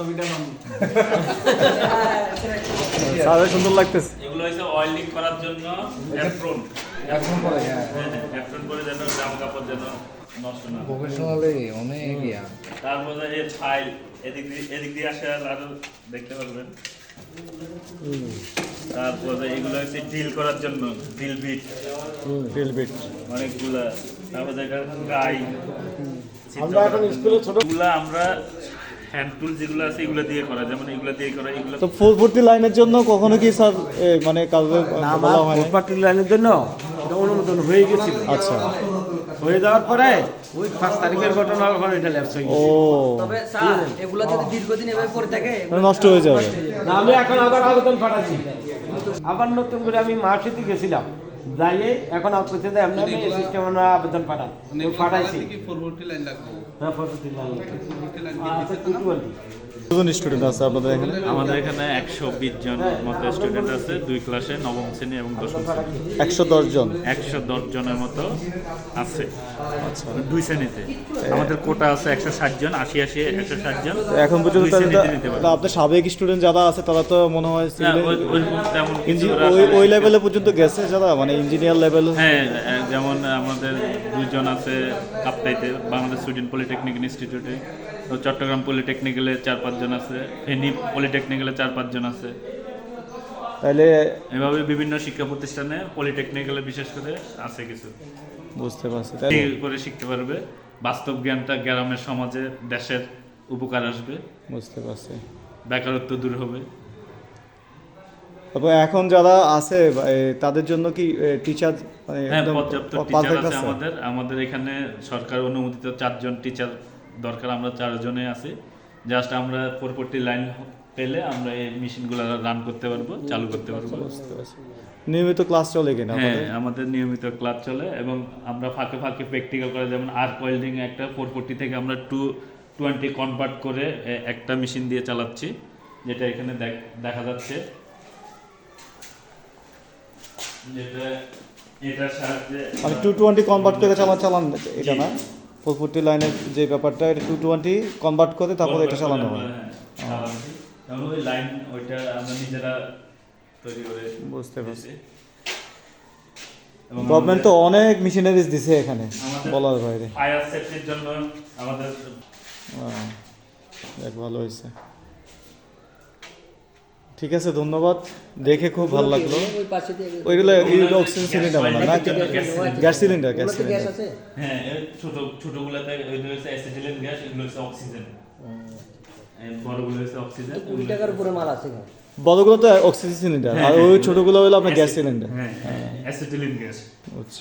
ছবিটা সাদা সুন্দর লাগতেছে। এগুলো হচ্ছে অয়েলিং করার জন্য অ্যাপ্রন এখন পরে হ্যাঁ অ্যাপ্রন করে যেন জামা কাপড় যেন নষ্ট না প্রফেশনালি অনেক ইয়া। তারপরে এর ফাইল এদিক দিয়ে এদিক দিয়ে আসে আর দেখতে পারবেন। তারপরে এগুলো হচ্ছে ডিল করার জন্য ডিল বিট ফিল বিট অনেকগুলা। তারপরে দেখা গাই। আমরা এখন স্কুলে ছোট আমরা হ্যান্ড টুল যেগুলো আছে এগুলো দিয়ে করা যেমন এগুলো দিয়ে করা এগুলো তো লাইনের জন্য কখনো কি স্যার মানে কাউকে বলা হয় লাইনের জন্য এটা অনুমোদন হয়ে গেছিল। আচ্ছা। হয়ে যাওয়ার পরে ওই পাঁচ তারিখের ঘটনার পরে এটা ল্যাপস হয়ে গেছে। তবে স্যার এগুলো যদি দীর্ঘদিন এভাবে পড়ে থাকে নষ্ট হয়ে যাবে। না, আমি এখন আবার আবেদন পাঠাচ্ছি। আবার নতুন করে আমি মার্কশিটে গেছিলাম। যাইয়ে এখন আপনার সাথে এমনি সিস্টেম আমরা আবেদন পাঠান পাঠাইছি। কি ফরওয়ার্ড লাইন লাগবে হ্যাঁ ফরওয়ার্ড লাইন আচ্ছা তুই কি বলবি কতজন স্টুডেন্ট আছে আপনাদের এখানে? আমাদের এখানে একশো বিশ জন মতো স্টুডেন্ট আছে। দুই ক্লাসে নবম শ্রেণি এবং দশম শ্রেণি। একশো দশ জন? একশো দশ জনের মতো আছে। আচ্ছা। দুই শ্রেণীতে। আমাদের কোটা আছে একশো ষাট জন আশি আশি একশো ষাট জন। এখন পর্যন্ত আপনার সাবেক স্টুডেন্ট যারা আছে তারা তো মনে হয় ওই- লেভেলে পর্যন্ত গেছে যারা? মানে ইঞ্জিনিয়ার লেভেল হ্যাঁ যেমন আমাদের দুজন আছে কাপ্তাইতে বাংলাদেশ স্টুডেন্ট পলিটেকনিক ইনস্টিটিউটে। তো চট্টগ্রাম পলিটেকনিক্যালে চার পাঁচজন আছে ফেনী পলিটেকনিক্যালে চার পাঁচজন আছে। তাহলে এভাবে বিভিন্ন শিক্ষা প্রতিষ্ঠানে পলিটেকনিক্যালে বিশেষ করে আছে কিছু। বুঝতে পারছি। তাই করে শিখতে পারবে? বাস্তব জ্ঞানটা গ্রামের সমাজে দেশের উপকার আসবে। বুঝতে পারছি। বেকারত্ব দূর হবে। তারপর এখন যারা আছে তাদের জন্য কি টিচার মানে হ্যাঁ পর্যাপ্ত টিচার আছে আমাদের। আমাদের এখানে সরকার অনুমোদিত চারজন টিচার দরকার আমরা চারজনে আছি। জাস্ট আমরা পরবর্তী লাইন পেলে আমরা এই মেশিনগুলো রান করতে পারব চালু করতে পারব। নিয়মিত ক্লাস চলে কিনা হ্যাঁ আমাদের? নিয়মিত ক্লাস চলে এবং আমরা ফাঁকে ফাঁকে প্র্যাকটিক্যাল করে যেমন আর্ক ওয়েল্ডিং একটা ফোর ফোরটি থেকে আমরা টু টোয়েন্টি কনভার্ট করে একটা মেশিন দিয়ে চালাচ্ছি যেটা এখানে দেখা যাচ্ছে। যেটা এটার সাহায্যে টু টোয়েন্টি কনভার্ট করে চালান চালান এটা না? ফোর ফোরটি লাইনের যে ব্যাপারটা এটা টু টোয়েন্টি কনভার্ট করে তারপরে এটা চালানো হয়। হ্যাঁ, চালাচ্ছি। এবং ওই লাইন ওইটা আমরা নিজেরা তৈরি করে বুঝতে পারছি। গভর্নমেন্ট তো অনেক মিশনারিজ দিছে এখানে বলার বাইরে। ফায়ার সেফটির জন্য আমাদের ভালো হয়েছে। ঠিক আছে ধন্যবাদ। দেখে খুব ভালো লাগল। ওই ওইগুলো অক্সিজেন সিলিন্ডার না? গ্যাস সিলিন্ডার গ্যাস সিলিন্ডার হ্যাঁ ছোট ছোটগুলোতে ওইগুলো হচ্ছে অ্যাসিটিলিন গ্যাস এগুলো হচ্ছে অক্সিজেন বড়গুলো হচ্ছে অক্সিজেন কুড়ি টাকার উপরে মাল আছে বড়গুলো তো অক্সিজেন সিলিন্ডার আর ওই ছোটগুলো হলো আপনার গ্যাস সিলিন্ডার হ্যাঁ অ্যাসিটিলিন গ্যাস। বুঝছি